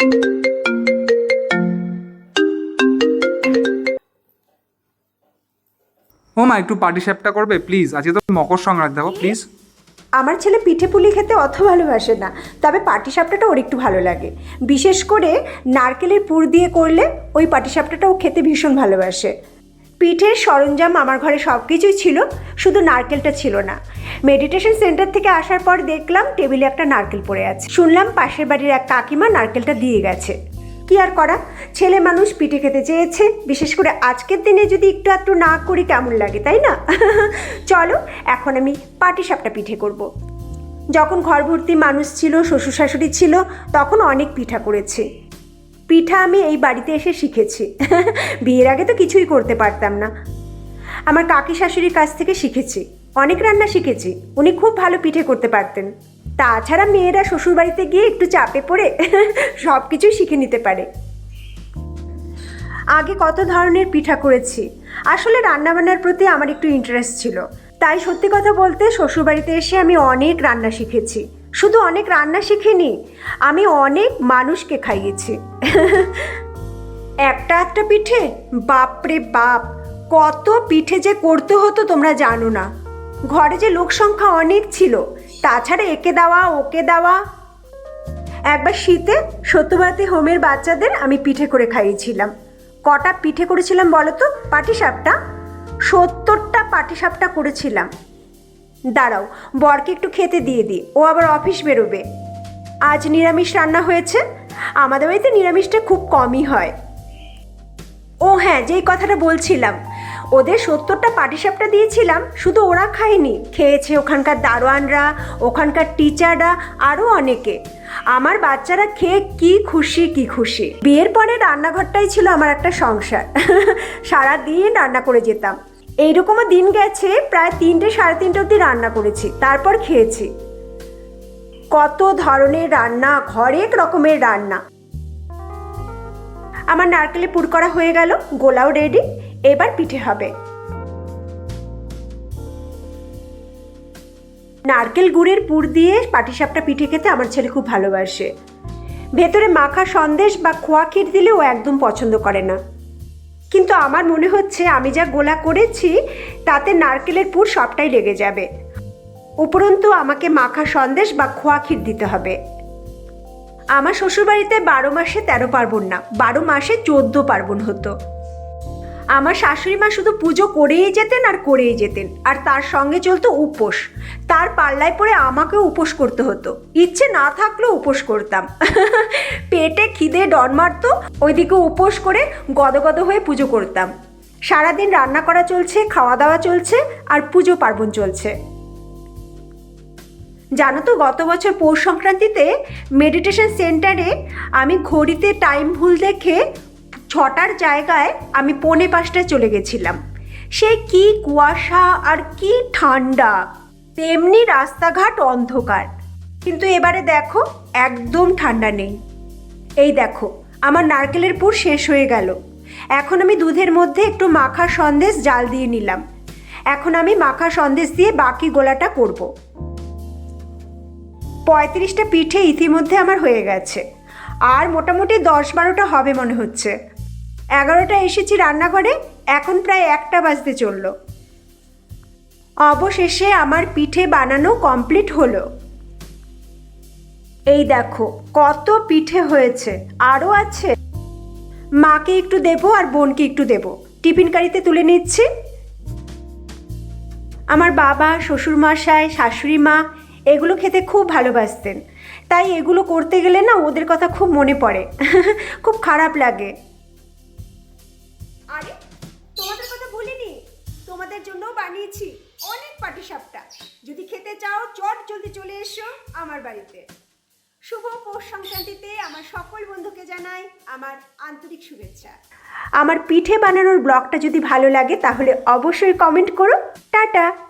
ও মা, একটু পার্টি শেপটা করবে প্লিজ আজকে তো মকর সংক্রান্তি, দেখো প্লিজ আমার ছেলে পিঠে পুলি খেতে অত ভালোবাসে না, তবে পাটিসাপটাটা ওর একটু ভালো লাগে। বিশেষ করে নারকেলের পুর দিয়ে করলে ওই পাটিসাপটাটা ও খেতে ভীষণ ভালোবাসে। পিঠের সরঞ্জাম আমার ঘরে সব কিছুই ছিল, শুধু নারকেলটা ছিল না। মেডিটেশন সেন্টার থেকে আসার পর দেখলাম টেবিলে একটা নারকেল পড়ে আছে। শুনলাম পাশের বাড়ির এক কাকিমা নারকেলটা দিয়ে গেছে। কি আর করা? ছেলে মানুষ পিঠে খেতে চেয়েছে, বিশেষ করে আজকের দিনে যদি একটু একটু না করি কেমন লাগে, তাই না? চলো, এখন আমি পাটিসাপটা পিঠে করব। যখন ঘর ভর্তি মানুষ ছিল শ্বশুর শাশুড়ি ছিল, তখন অনেক পিঠা করেছি। পিঠা আমি এই বাড়িতে এসে শিখেছি। বিয়ের আগে তো কিছুই করতে পারতাম না। আমার কাকি শাশুড়ির কাছ থেকে শিখেছি। অনেক রান্না শিখেছি। উনি খুব ভালো পিঠে করতে পারতেন। তাছাড়া মেয়েরা শ্বশুরবাড়িতে গিয়ে একটু চাপে পড়ে সব কিছুই শিখে নিতে পারে। আগে কত ধরনের পিঠা করেছি? আসলে রান্নাবান্নার প্রতি আমার একটু ইন্টারেস্ট ছিল। তাই সত্যি কথা বলতে শ্বশুরবাড়িতে এসে আমি অনেক রান্না শিখেছি। শুধু অনেক রান্না শিখিনি, আমি অনেক মানুষকে খাইয়েছি। একটা একটা পিঠে? বাপরে বাপ, কত পিঠে যে করতে হতো তোমরা জানো না। ঘরে যে লোক সংখ্যা অনেক ছিল, তাছাড়া একে দেওয়া, ওকে দেওয়া। একবার শীতে সত্যবাদী হোমের বাচ্চাদের আমি পিঠে করে খাইয়েছিলাম। কটা পিঠে করেছিলাম বলো তো? পাটিসাপটা? সত্তরটা পাটিসাপটা করেছিলাম। দাঁড়াও, বরকে একটু খেতে দিয়ে দিই, ও আবার অফিস বেরোবে। আজ নিরামিষ রান্না হয়েছে আমাদের বাড়িতে নিরামিষটা খুব কমই হয়। ও হ্যাঁ যেই কথাটা বলছিলাম, ওদের সত্তরটা পাটিসাপটা দিয়েছিলাম, শুধু ওরা খায়নি, খেয়েছে ওখানকার দারোয়ানরা, ওখানকার টিচাররা আরও অনেকে। আমার বাচ্চারা খেয়ে কি খুশি কি খুশি। বিয়ের পরে রান্নাঘরটাই ছিল আমার একটা সংসার। সারা দিন রান্না করে যেতাম। এইরকমও দিন গেছে, প্রায় তিনটে, সাড়ে তিনটে অবধি রান্না করেছি, তারপর খেয়েছি। কত ধরনের রান্না, হরেক রকমের রান্না। আমার নারকেলে পুর করা হয়ে গেল, গোলাও রেডি এবার পিঠে হবে। নারকেল গুড়ের পুর দিয়ে পাটিসাপটা পিঠে খেতে আমার ছেলে খুব ভালোবাসে। ভেতরে মাখা সন্দেশ বা খোয়া ক্ষীর দিলে ও একদম পছন্দ করে না। কিন্তু আমার মনে হচ্ছে আমি যা গোলা করেছি, তাতে নারকেলের পুর সবটাই লেগে যাবে। উপরন্তু আমাকে মাখা সন্দেশ বা খোয়া ক্ষীর দিতে হবে। আমার শ্বশুরবাড়িতে বারো মাসে তেরো পার্বণ না, বারো মাসে চোদ্দ পার্বণ হতো। আমার শাশুড়ি মা শুধু পুজো করেই যেতেন আর করেই যেতেন, আর তার সঙ্গে চলতো উপোস। তার পাল্লায় পড়ে আমাকেও উপোস করতে হতো। ইচ্ছে না থাকলেও উপোস করতাম। পেটে খিদে ডন মারতো, ওইদিকে উপোস করে গদগদ হয়ে পুজো করতাম। সারাদিন রান্না করা চলছে, খাওয়া দাওয়া চলছে, আর পুজো পার্বণ চলছে। জানো তো, গত বছর পৌষ সংক্রান্তিতে মেডিটেশন সেন্টারে আমি ঘড়িতে টাইম ভুল দেখে ছটার জায়গায় আমি পৌনে পাঁচটায় চলে গেছিলাম। সে কি কুয়াশা আর কি ঠান্ডা, তেমনি রাস্তাঘাট অন্ধকার। কিন্তু এবারে দেখো, একদম ঠান্ডা নেই। এই দেখো, আমার নারকেলের পুর শেষ হয়ে গেল। এখন আমি দুধের মধ্যে একটু মাখা সন্দেশ জাল দিয়ে নিলাম। এখন আমি মাখা সন্দেশ দিয়ে বাকি গোলাটা করব। পঁয়ত্রিশটা পিঠে ইতিমধ্যে আমার হয়ে গেছে। আর মোটামুটি দশ বারোটা হবে মনে হচ্ছে। এগারোটা এসেছি রান্নাঘরে, এখন প্রায় একটা বাজতে চলল। অবশেষে আমার পিঠে বানানো কমপ্লিট হলো। এই দেখো, কত পিঠে হয়েছে। আরও আছে? মাকে একটু দেবো আর বোনকে একটু দেবো। টিফিন কারিতে তুলে নিচ্ছি। আমার বাবা, শ্বশুরমশাই শাশুড়ি মা এগুলো খেতে খুব ভালোবাসতেন। তাই এগুলো করতে গেলে না ওদের কথা খুব মনে পড়ে। খুব খারাপ লাগে। আরে, তোমাদের কথা বলিনি তোমাদের জন্য বানিয়েছি অনেক পাটিসাপটা। যদি খেতে চাও, চট জলদি চলে এসো আমার বাড়িতে। শুভ পৌষ সংক্রান্তিতে আমার সকল বন্ধুকে জানাই আমার আন্তরিক শুভেচ্ছা। আমার পিঠে বানানোর ব্লগটা যদি ভালো লাগে, তাহলে অবশ্যই কমেন্ট করো। টাটা!